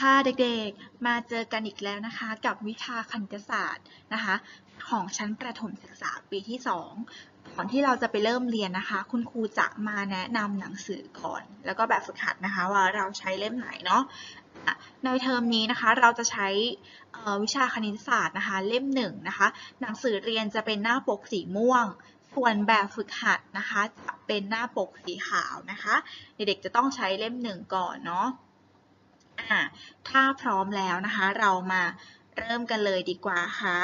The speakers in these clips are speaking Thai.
ค่ะเด็กๆ มาเจอกันอีกแล้วนะคะ กับวิชาคณิตศาสตร์นะคะ ของชั้นประถมศึกษาปีที่ 2 ก่อนที่เราจะไปเริ่มเรียนนะคะ คุณครูจะมาแนะนำหนังสือก่อน แล้วก็แบบฝึกหัดนะคะว่าเราใช้เล่มไหนเนาะในเทอมนี้นะคะเราจะใช้วิชาคณิตศาสตร์นะคะ เล่มหนึ่งนะคะ หนังสือเรียนจะเป็นหน้าปกสีม่วงส่วนแบบฝึกหัดนะคะ จะเป็นหน้าปกสีขาวนะคะ เด็กๆจะต้องใช้เล่มหนึ่งก่อนเนาะ ถ้าพร้อมแล้วนะคะ เรามาเริ่มกันเลยดีกว่าค่ะ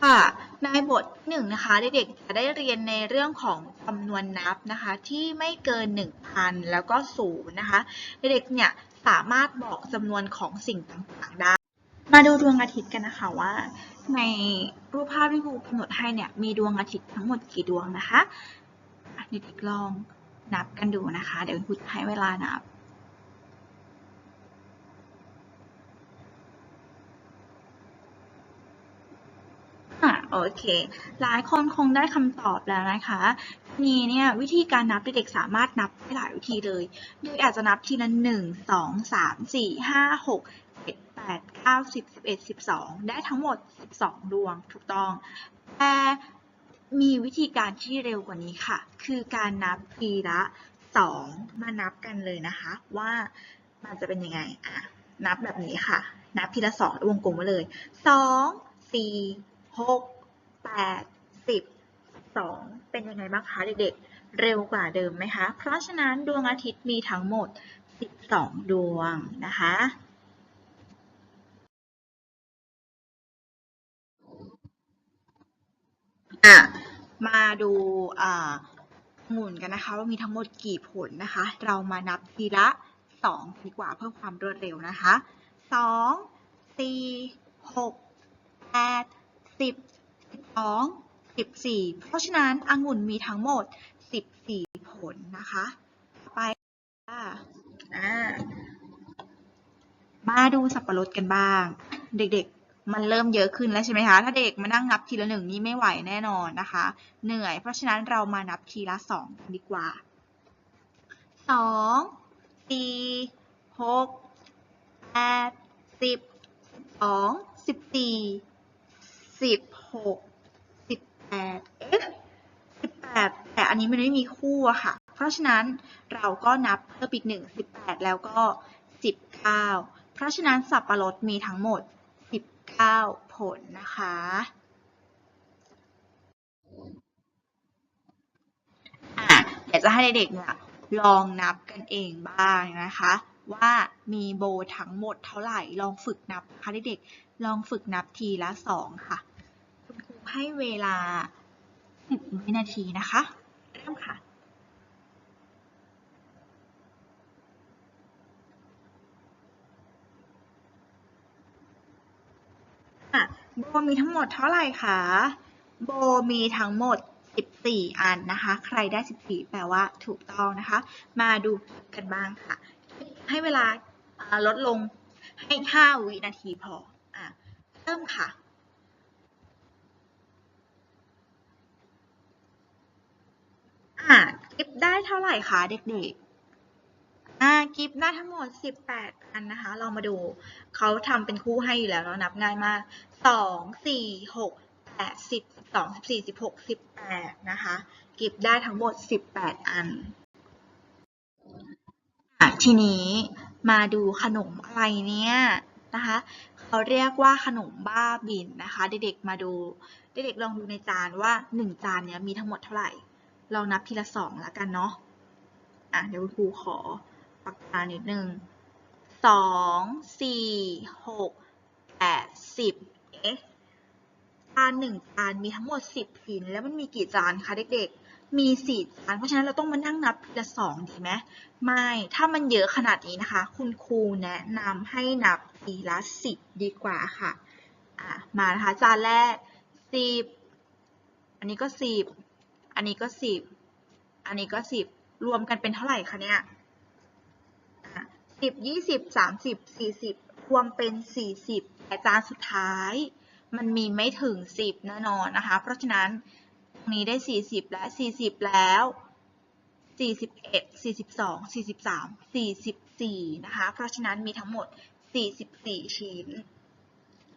ค่ะในบทที่หนึ่งนะคะเด็กๆจะได้เรียนในเรื่องของจำนวนนับนะคะที่ไม่เกิน 1,000 แล้วก็ศูนย์นะคะเด็กๆเนี่ย สามารถบอกจำนวนของสิ่งต่างๆได้ มาดูดวงอาทิตย์กันนะคะว่า ในรูปภาพที่ครูกำหนดให้เนี่ยมีดวงอาทิตย์ทั้งหมดกี่ดวงนะคะเด็กๆลองนับกันดูนะคะ เดี๋ยวครูให้เวลานับอะโอเค หลายคนคงได้คำตอบแล้วนะคะ มีเนี่ยวิธีการนับเด็กๆสามารถนับได้หลายวิธีเลยโดยอาจจะนับทีละหนึ่งสองสามสี่ห้าหกเจ็ดแปดเก้าสิบสิบเอ็ดสิบสองได้ทั้งหมดสิบสองดวงถูกต้องแต่มีวิธีการที่เร็วกว่านี้ค่ะ คือการนับทีละสองมานับกันเลยนะคะ ว่ามันจะเป็นยังไงอะนับแบบนี้ค่ะ นับทีละสองวงกลมไว้เลยสองสี่หกแปด 2 เป็นยังไงบ้างคะเด็กๆ เร็วกว่าเดิมไหมคะ เพราะฉะนั้นดวงอาทิตย์มีทั้งหมด 12 ดวงนะคะอะมาดูหมุนกันนะคะ ว่ามีทั้งหมดกี่ผลนะคะ เรามานับทีละ2ดีกว่าเพื่อความรวดเร็วนะคะ 2 4 6 8 10 12 แปดสิบสี่เพราะฉะนั้นองุ่นมีทั้งหมดสิบสี่ผลนะคะไปมาดูสับปะรดกันบ้าง เด็กๆ มันเริ่มเยอะขึ้นแล้วใช่ไหมคะ ถ้าเด็กมานั่งนับทีละหนึ่งนี่ไม่ไหวแน่นอนนะคะ เหนื่อย เพราะฉะนั้นเรามานับทีละสองดีกว่าสองสี่หกแปดสิบสองสิบสี่สิบหก สิบแปดเอ๊ะสิบแต่อันนี้มันไม่มีคู่อะค่ะ เพราะฉะนั้นเราก็นับเพิ่มอีกหนึ่งสิบแล้วก็สิบเพราะฉะนั้นสับปะรดมีทั้งหมด 19 ผลนะคะอะเดี๋ยวจะให้เด็กๆเนี่ยลองนับกันเองบ้างนะคะ ว่ามีโบทั้งหมดเท่าไหร่ลองฝึกนับนะคะเด็กๆลองฝึกนับทีละสองค่ะ ให้เวลา 10 วินาทีนะคะ เริ่มค่ะอะโบมีทั้งหมดเท่าไหร่คะ โบมีทั้งหมด 14 อันนะคะ ใครได้ 14 แปลว่าถูกต้องนะคะ มาดูกันบ้างค่ะ ให้เวลาอ่าลดลงให้ 5 วินาทีพอ อะ เริ่มค่ะ อะ กิฟได้เท่าไหร่คะเด็กๆอ่ากิฟได้ทั้งหมด 18 อันนะคะ เรามาดูเขาทำเป็นคู่ให้อยู่แล้วเรานับง่ายมากสองสี่หกแปดสิบสองสี่สิบหกสิบแปดนะคะ กิฟได้ทั้งหมดสิบแปดอันทีนี้มาดูขนมอะไรเนี่ยนะคะเขาเรียกว่าขนมบ้าบินนะคะ เด็กๆมาดู เด็กๆลองดูในจานว่าหนึ่งจานเนี้ยมีทั้งหมดเท่าไหร่ ลองนับทีละสองแล้วกันเนาะอะเดี๋ยวคุณครูขอปากกานิดนึงสองสี่หกแปดสิบเอ๊ะจานหนึ่งจานมีทั้งหมดสิบหิน แล้วมันมีกี่จานคะเด็กๆ มีสี่จาน เพราะฉะนั้นเราต้องมานั่งนับทีละสองดีไหมไม่ ถ้ามันเยอะขนาดนี้นะคะ คุณครูแนะนำให้นับทีละสิบดีกว่าค่ะ อะ มานะคะจานแรกสิบอันนี้ก็สิบ อันนี้ก็สิบอันนี้ก็สิบรวมกันเป็นเท่าไหร่คะเนี่ยสิบยี่สิบสามสิบสี่สิบรวมเป็น40แต่จานสุดท้าย มันมีไม่ถึง10แน่นอนนะคะ เพราะฉะนั้นตรงนี้ได้40และ40แล้ว41 42 43 44นะคะ เพราะฉะนั้นมีทั้งหมด44ชิ้น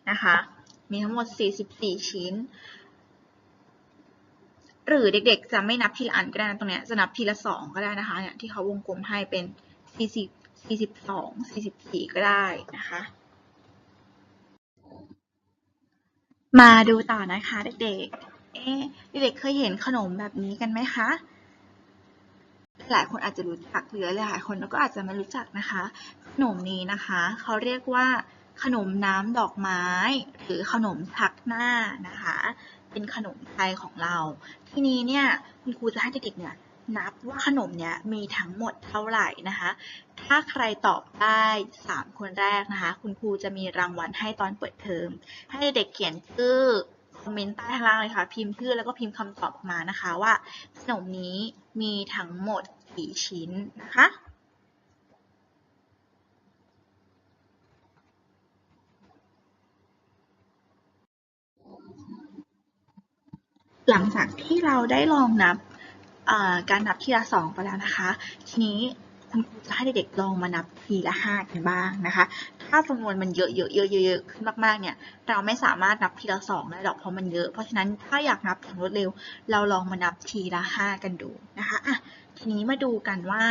นะคะ มีทั้งหมด44ชิ้น หรือเด็กๆ จะไม่นับทีละอันก็ได้นะตรงเนี้ยจะนับทีละสองก็ได้นะคะเนี่ยที่เขาวงกลมให้เป็น40 42 44 ก็ได้นะคะ มาดูต่อนะคะเด็กๆ เอ๊ะเด็กๆเคยเห็นขนมแบบนี้กันไหมคะ หลายคนอาจจะรู้จักหรือหลายคนก็อาจจะไม่รู้จักนะคะ ขนมนี้นะคะเขาเรียกว่าขนมน้ำดอกไม้ หรือขนมทักหน้านะคะ เป็นขนมไทยของเรา ทีนี้เนี่ยคุณครูจะให้เด็กๆเนี่ยนับว่าขนมเนี่ยมีทั้งหมดเท่าไหร่นะคะ ถ้าใครตอบได้ 3 คนแรกนะคะ คุณครูจะมีรางวัลให้ตอนเปิดเทอม ให้เด็กเขียนชื่อคอมเมนต์ใต้ข้างล่างเลยค่ะ พิมพ์ชื่อแล้วก็พิมพ์คำตอบออกมานะคะว่า ขนมนี้มีทั้งหมดกี่ชิ้นนะคะ หลังจากที่เราได้ลองนับการนับทีละสองไปแล้วนะคะ ทีนี้คุณครูจะให้เด็กๆลองมานับทีละห้ากันบ้างนะคะ ถ้าจำนวนมันเยอะๆเยอะๆเยอะๆขึ้นมากๆ เนี่ย เราไม่สามารถนับทีละสองได้หรอกเพราะมันเยอะ เพราะฉะนั้นถ้าอยากนับอย่างรวดเร็ว เราลองมานับทีละห้ากันดูนะคะอะทีนี้มาดูกันว่า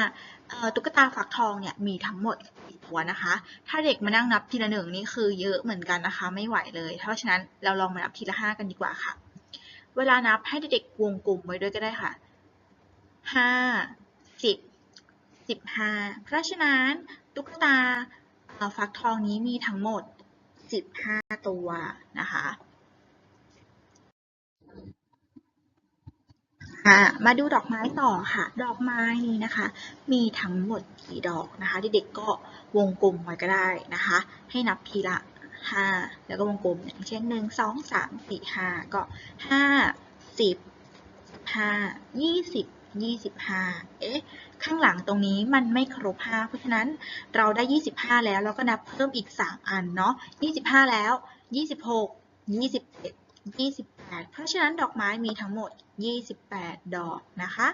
ตุ๊กตาฟักทองเนี่ยมีทั้งหมดกี่ตัวนะคะ ถ้าเด็กมานั่งนับทีละหนึ่งนี่คือเยอะเหมือนกันนะคะ ไม่ไหวเลย เพราะฉะนั้นเราลองมานับทีละห้ากันดีกว่าค่ะ เวลานับให้เด็กๆวงกลมไว้ด้วยก็ได้ค่ะห้าสิบสิบห้าเพราะฉะนั้นตุ๊กตาฟักทองนี้มีทั้งหมดสิบห้าตัวนะคะอะมาดูดอกไม้ต่อค่ะ ดอกไม้นี้นะคะ มีทั้งหมดกี่ดอกนะคะเด็กๆก็วงกลมไว้ก็ได้นะคะ ให้นับทีละ ห้าแล้วก็วงกลมอย่างเช่นหนึ่งสองสามสี่ห้าก็ห้าสิบห้ายี่สิบยี่สิบห้าเอ๊ะ ข้างหลังตรงนี้มันไม่ครบห้าเพราะฉะนั้นเราได้ยี่สิบห้าแล้วเราก็นับเพิ่มอีกสามอันเนาะยี่สิบห้าแล้วยี่สิบหกยี่สิบเอ็ด28 เพราะฉะนั้นดอกไม้มีทั้งหมด 28 ดอกนะคะ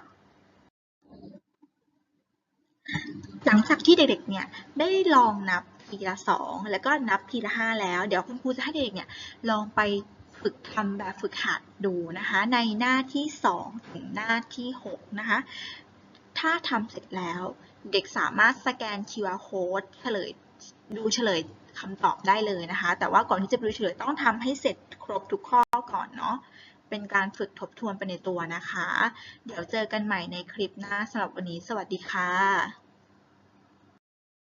หลังจากที่เด็กๆ เนี่ยได้ลองนับ ทีละสองแล้วก็นับทีละห้าแล้ว เดี๋ยวคุณครูจะให้เด็กๆเนี่ยลองไปฝึกทำแบบฝึกหัดดูนะคะ ในหน้าที่ 2 ถึงหน้าที่ 6 นะคะ ถ้าทำเสร็จแล้วเด็กสามารถสแกน QR code เฉลยดูเฉลยคำตอบได้เลยนะคะ แต่ว่าก่อนที่จะไปดูเฉลยต้องทำให้เสร็จครบทุกข้อก่อนเนาะเป็นการฝึกทบทวนไปในตัวนะคะ เดี๋ยวเจอกันใหม่ในคลิปหน้าสำหรับวันนี้ สวัสดีค่ะ